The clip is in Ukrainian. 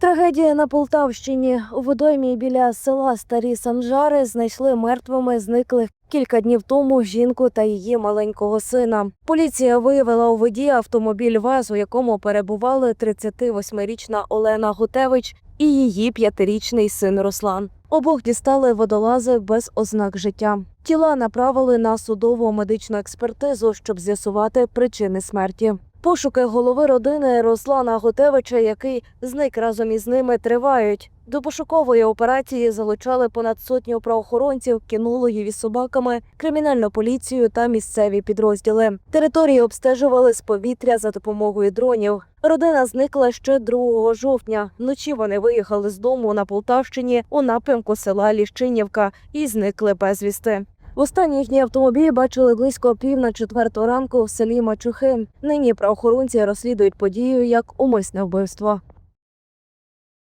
Трагедія на Полтавщині у водоймі біля села Старі Санжари знайшли мертвими зниклих кілька днів тому жінку та її маленького сина. Поліція виявила у воді автомобіль ВАЗ, у якому перебували 38-річна Олена Гутевич і її п'ятирічний син Руслан. Обох дістали водолази без ознак життя. Тіла направили на судову медичну експертизу, щоб з'ясувати причини смерті. Пошуки голови родини Руслана Готевича, який зник разом із ними, тривають. До пошукової операції залучали понад сотню правоохоронців, кінологів із собаками, кримінальну поліцію та місцеві підрозділи. Території обстежували з повітря за допомогою дронів. Родина зникла ще 2 жовтня. Вночі вони виїхали з дому на Полтавщині у напрямку села Ліщинівка і зникли безвісти. Востаннє їхній автомобіль бачили близько пів на четверту ранку в селі Мачухи. Нині правоохоронці розслідують подію як умисне вбивство.